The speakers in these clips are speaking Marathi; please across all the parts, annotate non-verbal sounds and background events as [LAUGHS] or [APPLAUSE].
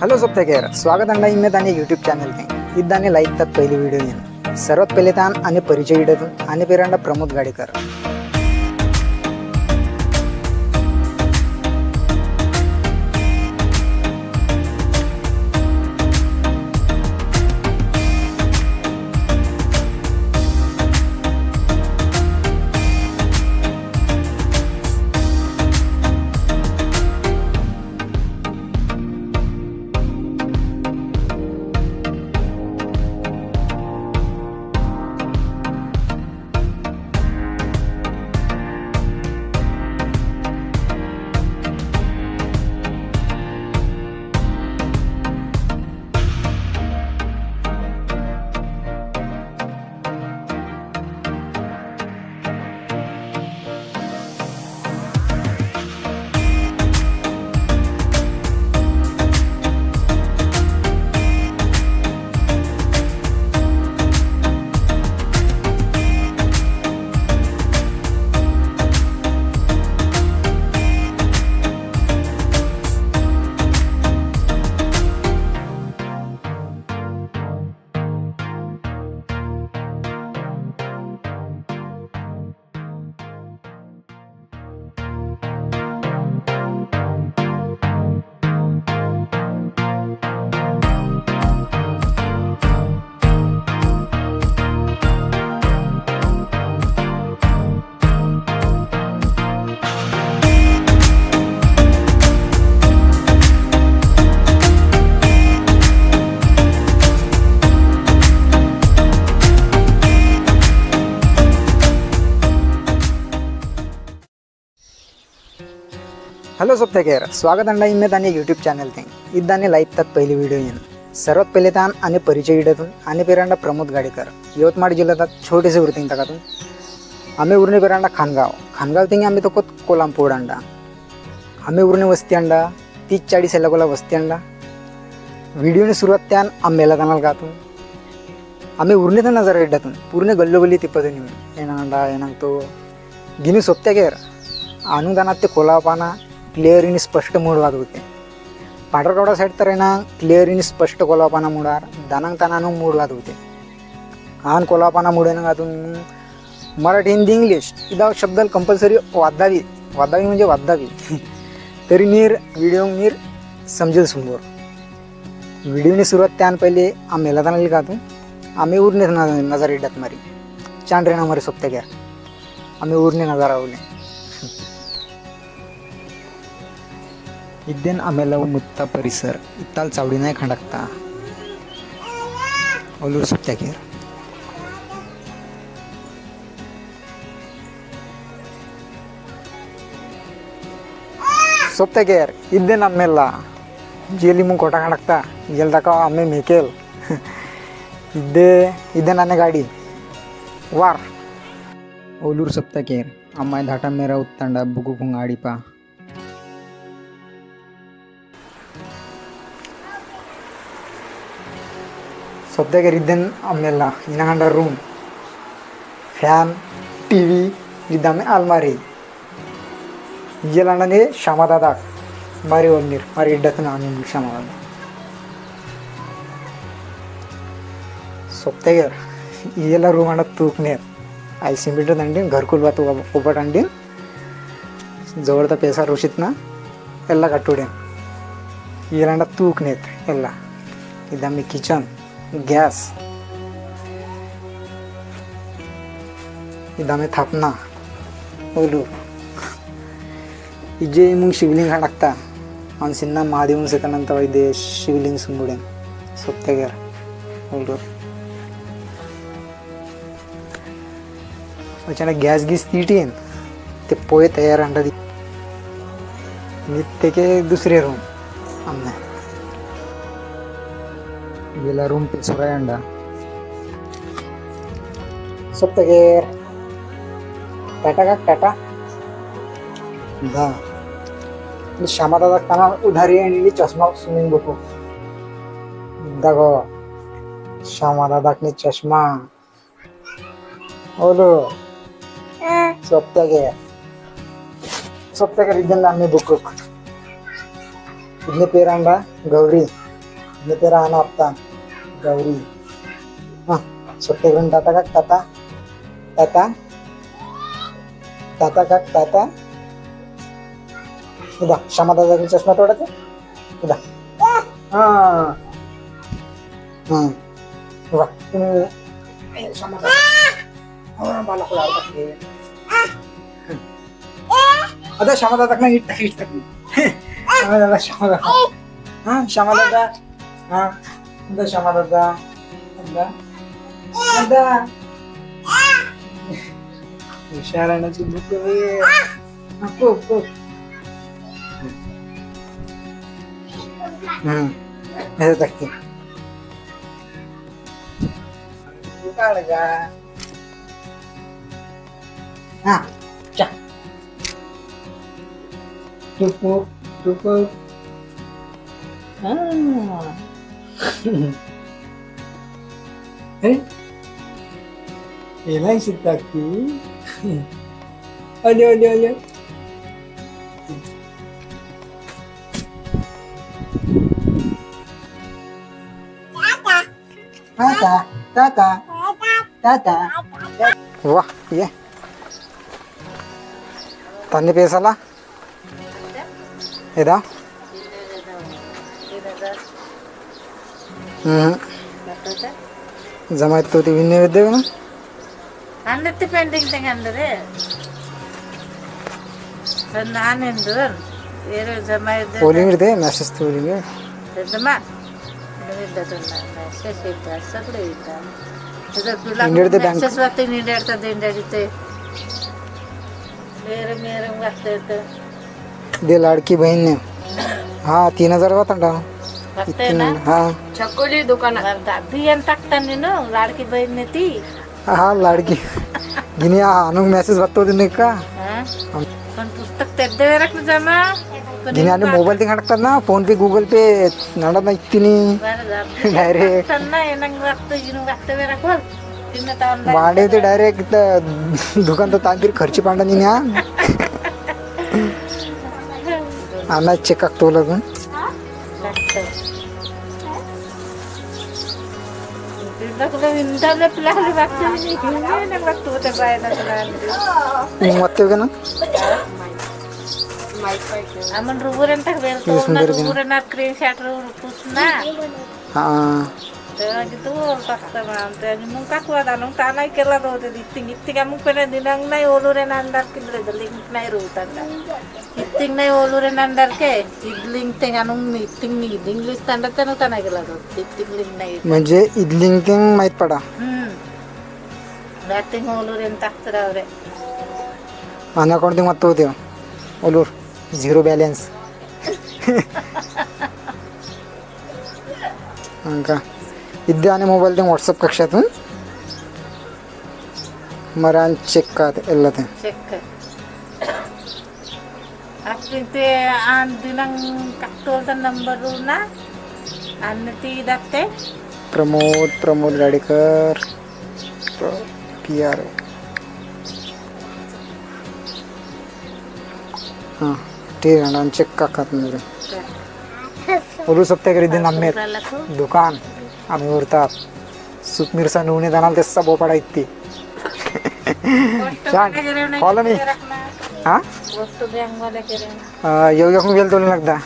हॅलो सोबत केअर स्वागत आणला हिम्मत आणि यूट्यूब चॅनल ने इद्दाने लाईक तात पहिली व्हिडिओ येणं सर्वात पहिले तान आणि परिचय इडतून आणि पेरांडा प्रमोद गाडेकर हॅलो सोप्तकेर स्वागत अंडा इम्मेदाने यूट्यूब चॅनल ते। इदाने लाईक तात पहिली व्हिडिओ येईन सर्वात पहिले तान आणि परिचय इडतून आणि पेरांडा प्रमोद गाडेकर यवतमाळ जिल्ह्यात छोटेसे वृत्ती तकातून आम्ही उरणे पेरांडा खानगाव। खानगाव थिंग आम्ही तो कोत अंडा आम्ही उरणे वस्ती अंडा तीस चाळीस एलाकोला वस्ती अंडा व्हिडिओने सुरुवात त्यान आंबेला जाणार गातून आम्ही उरणे तर नजर इड्डातून पूर्ण गल्लोगल्ली तिपतून येऊन येणार अंडा येणार तो। गिनी सोपत्या गेर। अनुदानात ते कोलापाना क्लिअर इन स्पष्ट मूड होते पांढरकवडा साईड तर आहे ना क्लिअर इन स्पष्ट कोलापाना मुडार दानांग तानानं मूड होते आन कोलापाना मुडेनं घातून मराठी हिंदी इंग्लिश इदा शब्द कंपल्सरी वादावी वादावी म्हणजे वादावी तरी नीर व्हिडिओ नीर समजेल समोर व्हिडिओने सुरुवात त्यान पहिले आम्ही जाणार घातून आम्ही उरणे नजर इड्यात मारी चांद्रेना ना मारे सोपत्या घ्या आम्ही उरणे नजर आवले इद्देन आमेला मुत्ता परिसर. इत्ताल चावडी नाही खंडकता. ओलूर सुट्ट्या खेर. सोप्त्या खेर इद्देन आमेला. जेली मग कोटा खंडकता. जेल दाखव आम्ही मेकेल. इद्दे इद्देन आने गाडी. वार. ओलूर सप्ता केर సొంతగరిద్దాం అమ్మెల్లా ఇనగండ రూమ్ ఫ్యాన్ టీవీ ಇದ್ದಾಮೆ ಅಲ್ಮಾರಿ ಇಲ್ಲಣ್ಣನೇ ಶಮದಾದಾಗ ಮರಿ ಒಂದು ನೀರು ಮರಿ ಇಡ್ಡತ್ತ ನಾನು ಶಮದಾದ ಸೊಪ್ತೆಗೇರ್ ಇದೆಲ್ಲ ರೂಮ್ ಅಣ್ಣ ತೂಕ್ನೇರ್ ಐದು ಸಿಂಬಿಟ್ರದ ಅಂಡಿ ಘರ್ಕುಲ್ ಬಾತು ಒಬ್ಬಟ್ಟು ಅಂಡಿ ಜೋಳದ ಪೇಸ ರುಷಿತ್ನ ಎಲ್ಲ ಕಟ್ಟುಡ್ಯಾನ ಈಲಂಡ ತೂಕ್ನೇತ್ ಎಲ್ಲ ಇದಮ್ಮಿ ಕಿಚನ್ गॅस इदामे थापना ओलू इजे मग शिवलिंग टाकता माणसींना महादेवून सेकंदांत वैद्य शिवलिंग सुंबुडेन सोप्तेगेर ओलूर अचानक गॅस गीस तीटीन ते पोहे तयार अंडा दी नित्य के दुसरे रूम आमने Vilarumpi, Surayanda. Suptagir. टाटा का टाटा दा श्यामादादा कामा उधारी आणली चष्मा स्विमिंग बघू दाग श्यामादादाकनी चष्मा ओलो स्वप्तागे स्वप्तागे रिजन आम्ही बुकुक इथले पेरांडा गौरी इथले पेरा आणा आपता गौरी. हा सुट्टे घेऊन ताता का ताता? ताता? ताता का ताता? इदा क्षमादाचा चष्मा तोडायचा. इदा हा. हा वा तुम्ही हो, मला ना इट हा. हा. आता क्षमादादा आता आता हुशार आहे ना तू बुक नको नको हम्म हे ええらいせたくありゃありゃありゃ。Tata, tata, tata. Wah, iya. Tanya biasalah. Ya Ada. జమాయిత్ తోటి విన్నే విద్దేమో అందరిది పెయింటింగ్ తెగ అందరి ನಾನಿಂದು ಏನು ಜಮ ಇದ್ದೆ ಪೋಲಿಂಗ್ ಇದೆ ಮೆಸೇಜ್ ತೋಲಿಂಗ್ ಇದ್ದಮ್ಮ ಮೆಸೇಜ್ ಇದ್ದ ಸಗಡು ಇದ್ದ ಮೆಸೇಜ್ ಬರ್ತೀನಿ ಹಿಂಡಾಡ್ತದೆ ಹಿಂಡಾಡಿತ್ತೆ ಬೇರೆ ಬೇರೆ ಬರ್ತಾ ಇತ್ತು ದೇ ಲಾಡ್ಕಿ ಬಹಿನ್ ಹಾ ತೀನ್ ಹಜಾರ್ ಬತ್ತಂಡ ने ती हा लाडकी गिनी आणून मेसेज बघतो तिने का पण पुस्तक जमा गिनी मोबाईल ते हाडतात ना फोन पे गुगल पे नाडत नाही तिने बरं डायरेक्ट तर ते डायरेक्ट दुकान तर तांबीर खर्ची पांडा निन्या आणा चेकाक तो लगून మొత్తేనా అమ్మ రువ్వురంతా వెళ్తూ ఉన్నారు రువ్వురన్నారు క్రీమ్ షాటర్ కూర్చున్నా. हा gitu kasta mantai ni mung kakwa da nung tanai kela do de ditting itting amu pene dinang nai olure nandar kidre de link nai rutan da itting nai olure nandar ke idling ting anung ni itting ni english tanda tanu tanai kela do itting link nai म्हणजे इडलिंग ते माहीत पडा hmm batting olure entak trawre आणि अकाउंट मत होते ओलूर झिरो बॅलन्स का इद्या आणि मोबाईल ते व्हॉट्सअप कक्षातून मरान चेक का ಎಲ್ಲ ते check Akin te an dinang kaktol ta number na an ti datte Pramod Pramod Gadekar P R हां ते आणि चेक का खात आम्ही उरतात. सुक मिरसा जाणार ते सबो पडा इतकी छान. फॉलो मी हा? केले येऊ येऊ गेल तो लागदा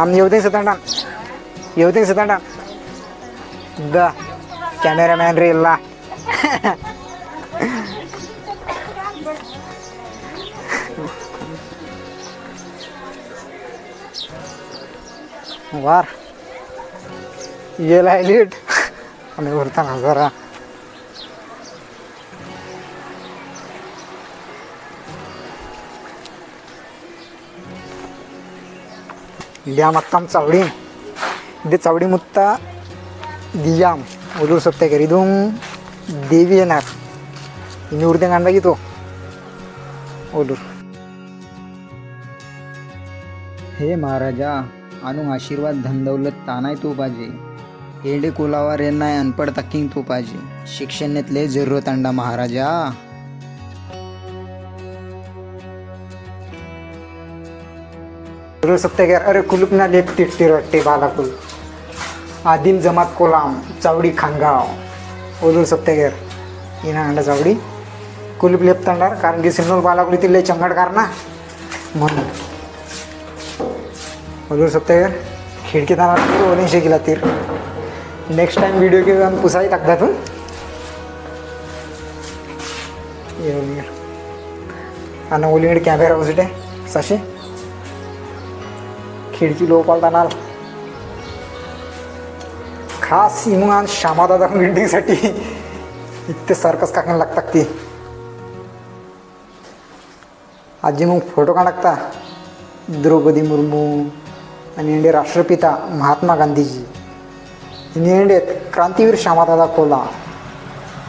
आम येवते सतांडा येवते सतांडा द कॅमेरामॅन रे इल्ला वार. येला आहे आणि उरताना जरा. द्याम आत्ताम चावडी. दे चावडी मुत्ता. दियाम. उदूर सप्ताह करी दोन देवी येणार. मी उरते गांडा घेतो ओलूर हे महाराजा आणू आशीर्वाद धंदवलत तानाय तू पाहिजे हेडे कुलावर यांना अनपड तकिंग तू पाहिजे. शिक्षणेतले झिरो तांडा महाराजा सप्तग्यार अरे कुलूप ना लेप तिटती रट्टे बालाकुल. आदिम जमात कोलाम चावडी खानगाव ओलूर सप्तेगेर येणार अंडा चावडी. कुलूप लेपतांडार कारण की सिन्नोल बालाकुली तिल्ले चंगडकार ना. म्हणून. ओलूर सप्तेगेर खिडकी ताना ओलिंग गेला तीर. नेक्स्ट टाइम व्हिडिओ घेऊन पुसाई टाकता तू येऊन हो आणि ओलिंगड कॅमेरा वसटे सशे। खिडकी लो पालताना खास इमुन श्यामादादा बिल्डिंगसाठी इतके सर्कस काकायला लागतात ती आजी मग फोटो का लागता। द्रौपदी मुर्मू आणि इंडिया राष्ट्रपिता महात्मा गांधीजी आणि इंडियेत क्रांतीवीर श्यामादादा कोला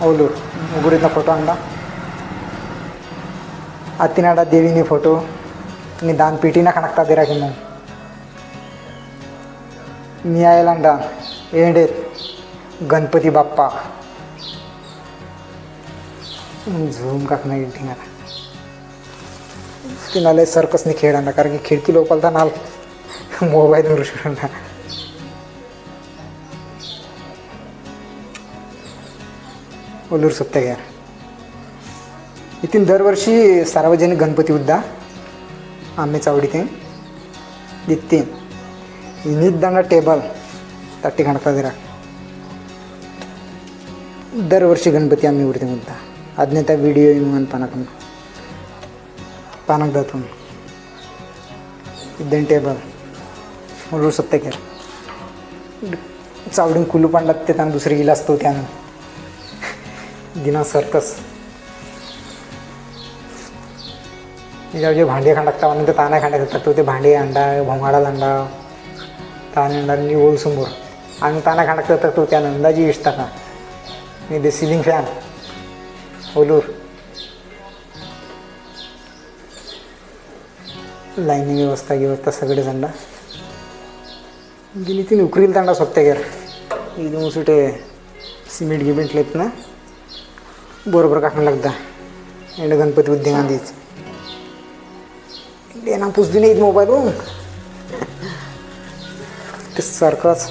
औलूर मुगुरीतला फोटो आणला. अतिनाडा देवीने फोटो आणि दानपेटीना काणागता दिरा की मग मी आयलांडा एंडेत गणपती बाप्पा. झूम काक नाही ठिंगाला तिनाले. सर्कसने खेळ आणला कारण की खिडकी लोकलता नाल मोबाईल वरून ओलूर सप्तग्यार इथून दरवर्षी सार्वजनिक गणपती उद्दा आम्ही चावडीते दित्तीन निदांगा टेबल ताटी काढता जरा दरवर्षी गणपती आम्ही उरते मुद्दा. आज्ञाता व्हिडिओ येऊन पानाकडून पानाक दातून इद्दन टेबल ओलूर सप्तग्यार चावडून कुलू पांडात ते त्यानं दुसरी गेला असतो त्यानं दिना सर्कस त्याच्यावर जे भांडे खांडाकता म्हणून ते ताना खांडा खातात तो ते भांडे अंडा भोंगाडा अंडा ताने अंडा नि ओल आणि ताना खांडाकता तर तो त्या अंदाजी इष्टा का आणि ते सिलिंग फॅन ओलूर. लाईनी व्यवस्था व्यवस्था सगळे झंडा गेली ती उकरील तांडा सोबते गेर इथून सुटे सिमेंट गिमेंट लेत ना बरोबर काकणं लागता एंड गणपती बुद्धी गांधीच. ना पुसदी नाही मोबाईल ते सारखंच.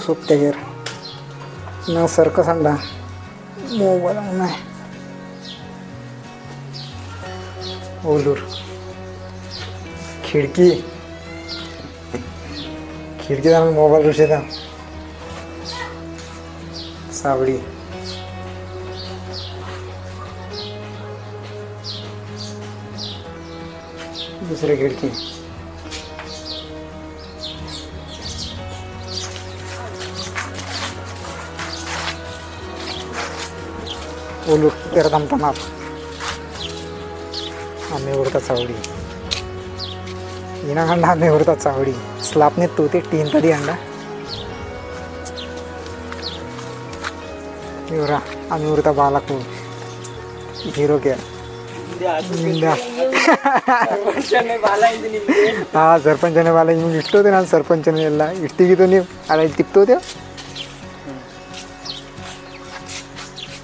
सोपत्या गेर ना सारखं आणला मोबाईल नाही. ओलूर. खिडकी. खिडकीत आम्ही मोबाईल रुशेता सावडी दुसरी खिडकी. ओलू तेरा थांबताना आम्ही उरता सावडी इनाखंड आम्ही उरता चावडी स्लापने तो ते टीन तरी अंडा ಇವರ ಅಮೂರ್ತ ಬಾಲಕು ಹೀರೋ ಕೇರ್ [LAUGHS] ಹಾ ಸರ್ಪಂಚನೇ ಬಾಲ ಇವ್ನು ಇಷ್ಟೋದೆ ನಾನು ಸರ್ಪಂಚನೇ ಎಲ್ಲ ಇಷ್ಟಿಗಿದ್ದು ನೀವು ಅಲ್ಲ ಇಲ್ಲಿ ತಿಕ್ತೋದೆ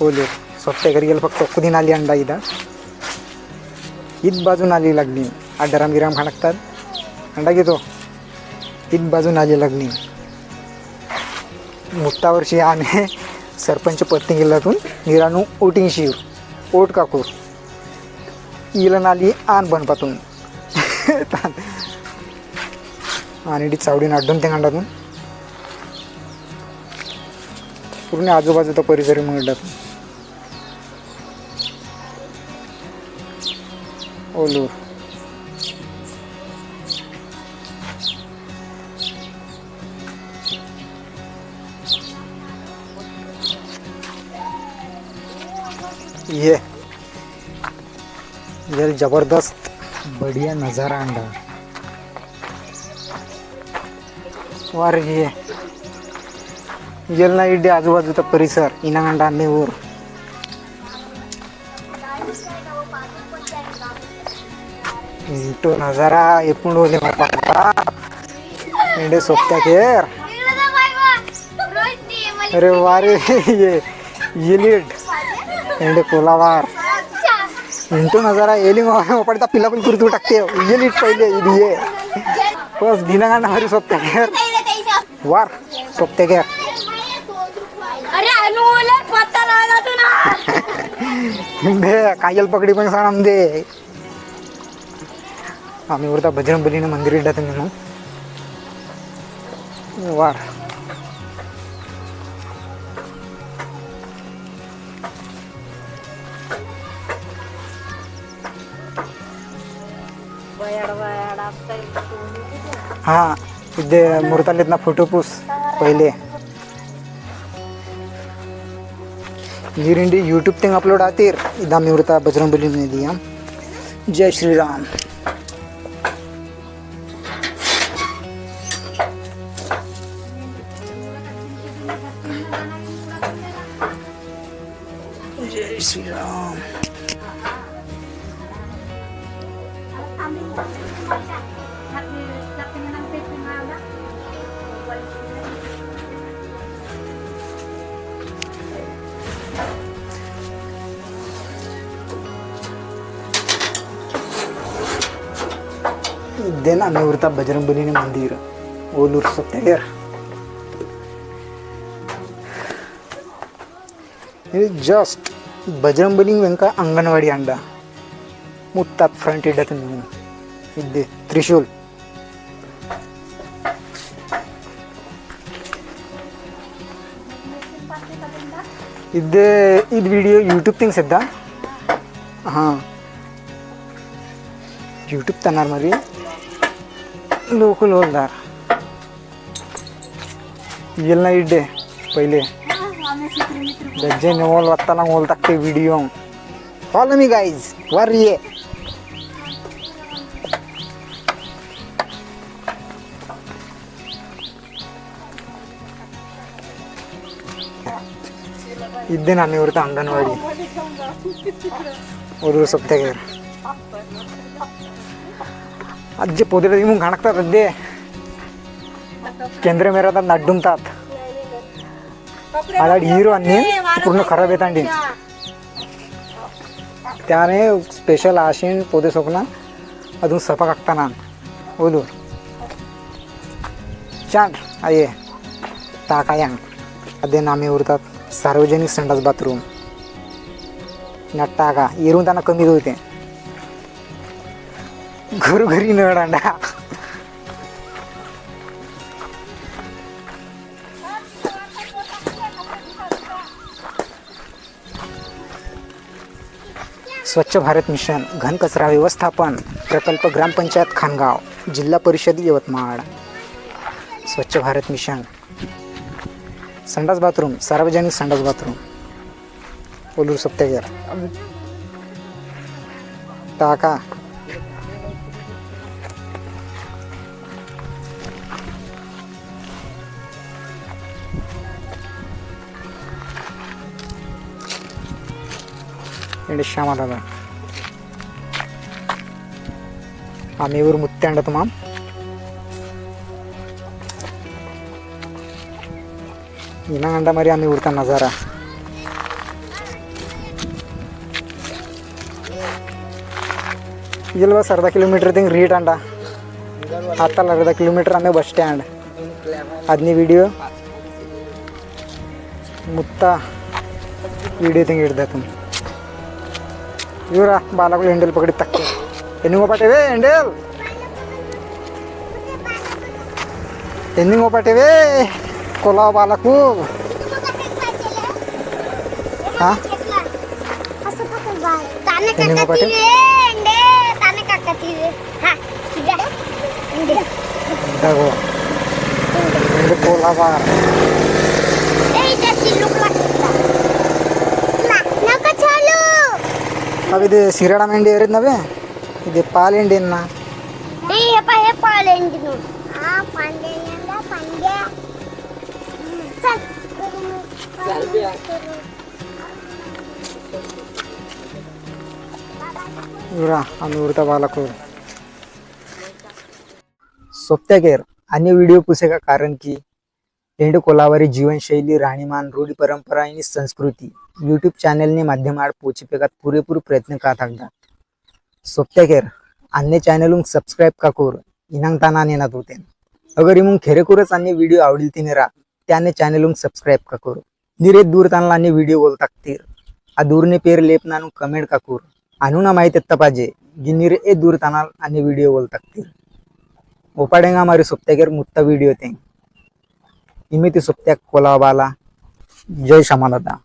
ओले स्वतः घरी गेलं फक्त कुदी नाली अंडा इथं हीच बाजू नाली लागली आड्डाराम गिराम खाणकतात अंडा घेतो. तीन बाजून आले लग्नी. मुक्तावरशी वर्षी सरपंच पत्नी गेल्यातून निराणू ओटिंग शिव ओट काकूर. इलन आली आन बनपातून. आणि ती चावडीन अड्डून ते अंडातून. पूर्ण आजूबाजूचा परिसर म्हणतात ओलूर. ये. ये जबरदस्त बढ़िया नज़ारा अंडा. वार ये. येल ना इड्डे आजूबाजूचा परिसर इनागंडा आणि ऊर तो नजारा एकूण होले बापा इंडे सोबत्या केर अरे वारे ये. ये लीड इंडे कोलावार इंटू नजारा येली पडता पिला पण कुरतू टाकते येली पहिले इडी ये बस दिना हरी सोपते घेर वार सोपते घेर अरे अनुला पत्ता लावला तू ना दे काजल पकडी पण सांग दे आम्ही हा इथे मुरतालीत ना फोटो पूस पहिले. गिरिंडी यूट्यूब थिंग अपलोड आतीर. इदा मी उरता बजरंग बली ने दिया. जय श्री राम जय श्री राम देना निवृत्ता बजरंगबलीने मंदिर। ओलूर सत्यागर जस्ट बजरंगबली व्यंका अंगनवाड़ी अंडा। ముత్త ఫ్రంట్ ఇడ్ అతను ఇది త్రిశూల్ ಇದು ಇದು ವಿಡಿಯೋ ಯೂಟ್ಯೂಬ್ ತಿಂಗ್ ಸಿದ್ಧ ಹಾಂ ಯೂಟ್ಯೂಬ್ ತನ್ನಾರು ಮರಿ ಲೋಕಲ್ ಹೋಲ್ದಾರ ಎಲ್ಲ ಇಡ್ಡೆ ಪೈಲೆ ಗಜ್ಜೆ ನೀವು ಹೋಲ್ ಒತ್ತಲ್ಲ ಹೋಲ್ ತಕ್ತೆ ವಿಡಿಯೋ ಫಾಲೋ ಮಿ ಗೈಸ್ ವರ್ರಿಯೇ इथे नाणेवर ಅಂಗನವಾಡಿ ಒರು ಸಪ್ತಾಗ ಅಜ್ಜಿ ಪೊದಡೆ ಮುಂದೆ ಕಾಣಕ್ತಾರ ಅಜ್ಜಿ केंद्र मेरा तर नाडुमतात आला हिरो आणि पूर्ण खराब येत अंडी त्याने स्पेशल आशिन पोदे सोकना अजून सफा काकताना ओदू चांग आये. टाकायांग अदे नामे उरतात. सार्वजनिक संडास बाथरूम ना टाका येरून त्यांना कमी होते घरोघरी नळ अंडा स्वच्छ भारत मिशन घनकचरा व्यवस्थापन प्रकल्प ग्रामपंचायत खानगाव जिल्हा परिषद यवतमाळ. स्वच्छ भारत मिशन. संडास बाथरूम सार्वजनिक संडास बाथरूम ओलूर सप्त्यागर टाका ఏంటి శ్యామరాధ ఆ మీ ఊరు ముత్తే అండతమా ಏನಾಗಂಡ ಮರಿ ಅಮ್ಮಿ ಹುಡ್ತಾನ ನಜಾರ ಇಲ್ಲಿ ಬಸ್ ಅರ್ಧ ಕಿಲೋಮೀಟ್ರ್ ತಿಂಗೆ ರೀಟ್ ಅಂಡ ಹತ್ತಲ್ಲ ಅರ್ಧ ಕಿಲೋಮೀಟ್ರ್ ಅಮ್ಮೆ ಬಸ್ ಸ್ಟ್ಯಾಂಡ್ ಅದನ್ನೇ ವಿಡಿಯೋ ಮುತ್ತ ವಿಡಿಯೋ ತಿಂಗೆ ಹಿಡ್ದ ತುಂಬ ಇವರ ಬಾಲಗಳು ಹೆಂಡಲ್ ಪಕಡಿ ತಕ್ಕೆ ಎನ್ನಿಂಗ್ ಹೋಗ್ಬಾಟಿವೆ ಹೆಂಡಲ್ ಎನ್ನಿಂಗ್ ಹೋಗ್ಬಾಟಿವೆ కుల వాళ్ళకు అవి ఇది సిరడం ఏంటి ఏరిందవి ఇది పాలేండి అన్నా. अनुवृता बालाखोर सोप्त्याकेर आणि व्हिडिओ पुसेका कारण की लेंडू कोलावारी जीवनशैली राहणीमान रूढी परंपरा आणि संस्कृती यूट्यूब चॅनलने माध्यमाआड पोचपेकात पुरेपूर प्रयत्न करत हागतात सोप्त्याकेर अन्य चॅनलूंक सबस्क्राईब का कोर इनांगताना नेनात होते अगर इमुंग खेरेकोरच अन्य व्हिडिओ आवडील तिने रा त्याने चॅनलूंक सबस्क्राईब का करू. दूर तानला आणि व्हिडिओ बोल टाकतील आ दूरने पेर लेप नानू कमेंट काकूर. आणू ना माहिती पाहिजे गी निरे ए दूर तानाल अन्य व्हिडिओ बोल ताकतीर ओपाडेंगा मारी सोप्त्यागेर मुत्ता व्हिडिओ ते इमे ती सोप्त्याक कोलाबाला. जय श्यामादादा